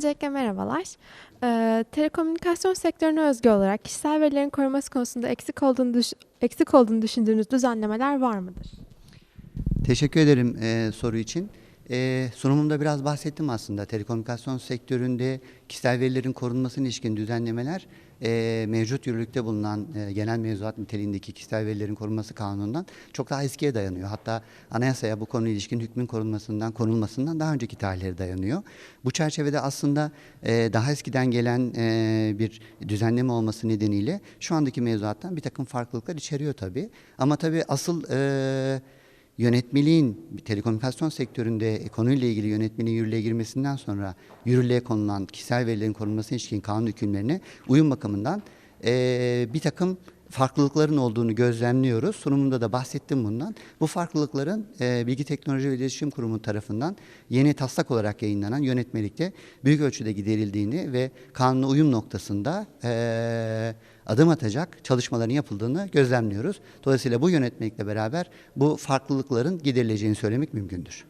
Öncelikle merhabalar. Ee, telekomünikasyon sektörüne özgü olarak kişisel verilerin korunması konusunda eksik olduğunu, düş- eksik olduğunu düşündüğünüz düzenlemeler var mıdır? Teşekkür ederim e, soru için. E, sunumumda biraz bahsettim aslında. Telekomünikasyon sektöründe kişisel verilerin korunmasına ilişkin düzenlemeler e, mevcut yürürlükte bulunan e, genel mevzuat niteliğindeki kişisel verilerin korunması kanunundan çok daha eskiye dayanıyor. Hatta anayasaya bu konuyla ilişkin hükmün korunmasından, konulmasından daha önceki tarihlere dayanıyor. Bu çerçevede aslında e, daha eskiden gelen e, bir düzenleme olması nedeniyle şu andaki mevzuattan bir takım farklılıklar içeriyor tabii. Ama tabii asıl e, yönetmeliğin telekomünikasyon sektöründe konuyla ilgili yönetmeliğin yürürlüğe girmesinden sonra yürürlüğe konulan kişisel verilerin korunmasına ilişkin kanun hükümlerine uyum bakımından eee, bir takım farklılıkların olduğunu gözlemliyoruz. Sunumunda da bahsettim bundan. Bu farklılıkların eee, Bilgi Teknoloji ve İletişim Kurumu tarafından yeni taslak olarak yayınlanan yönetmelikte büyük ölçüde giderildiğini ve kanuna uyum noktasında eee, adım atacak çalışmaların yapıldığını gözlemliyoruz. Dolayısıyla bu yönetmelikle beraber bu farklılıkların giderileceğini söylemek mümkündür.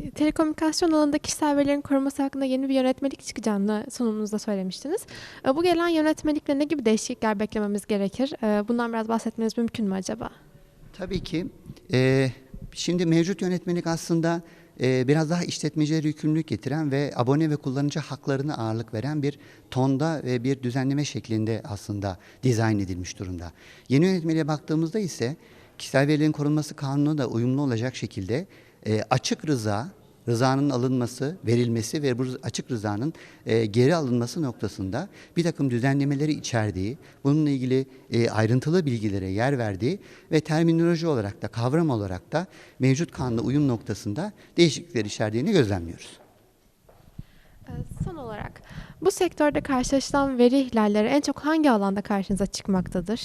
Ee, telekomünikasyon alanında kişisel verilerin korunması hakkında yeni bir yönetmelik çıkacağını sunumunuzda söylemiştiniz. Ee, bu gelen yönetmelikle ne gibi değişiklikler beklememiz gerekir? Ee, bundan biraz bahsetmeniz mümkün mü acaba? Tabii ki. Şimdi mevcut yönetmelik aslında eee, biraz daha işletmecilere yükümlülük getiren ve abone ve kullanıcı haklarına ağırlık veren bir tonda ve bir düzenleme şeklinde aslında dizayn edilmiş durumda. Yeni yönetmeliğe baktığımızda ise kişisel verilerin korunması kanunu da uyumlu olacak şekilde eee, açık rıza, rızanın alınması, verilmesi ve bu açık rızanın e, geri alınması noktasında bir takım düzenlemeleri içerdiği, bununla ilgili e, ayrıntılı bilgilere yer verdiği ve terminoloji olarak da kavram olarak da mevcut kanunla uyum noktasında değişiklikler içerdiğini gözlemliyoruz. Ee, son olarak bu sektörde karşılaşılan veri ihlalleri en çok hangi alanda karşınıza çıkmaktadır?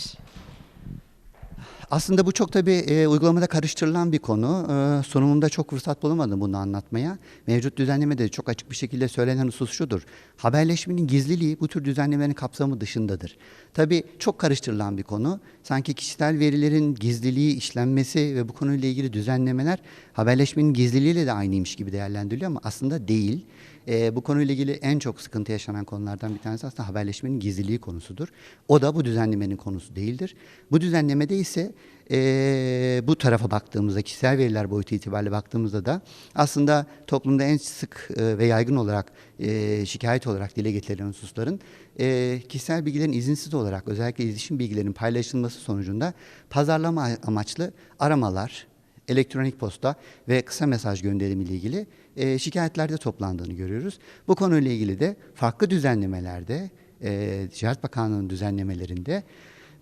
Aslında bu çok tabii e, uygulamada karıştırılan bir konu. E, sunumumda çok fırsat bulamadım bunu anlatmaya. Mevcut düzenlemede çok açık bir şekilde söylenen husus şudur. Haberleşmenin gizliliği bu tür düzenlemelerin kapsamı dışındadır. Tabii çok karıştırılan bir konu. Sanki kişisel verilerin gizliliği, işlenmesi ve bu konuyla ilgili düzenlemeler haberleşmenin gizliliğiyle de aynıymış gibi değerlendiriliyor ama aslında değil. E, bu konuyla ilgili en çok sıkıntı yaşanan konulardan bir tanesi aslında haberleşmenin gizliliği konusudur. O da bu düzenlemenin konusu değildir. Bu düzenlemede ise e, bu tarafa baktığımızda, kişisel veriler boyutu itibariyle baktığımızda da aslında toplumda en sık e, ve yaygın olarak e, şikayet olarak dile getirilen hususların e, kişisel bilgilerin izinsiz olarak özellikle iletişim bilgilerinin paylaşılması sonucunda pazarlama amaçlı aramalar, elektronik posta ve kısa mesaj gönderimi ile ilgili e, şikayetlerde toplandığını görüyoruz. Bu konuyla ilgili de farklı düzenlemelerde, e, Ticaret Bakanlığı'nın düzenlemelerinde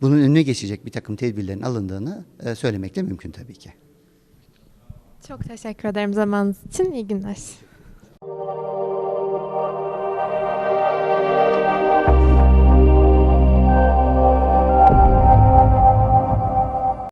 bunun önüne geçecek bir takım tedbirlerin alındığını e, söylemek de mümkün tabii ki. Çok teşekkür ederim zamanınız için. İyi günler.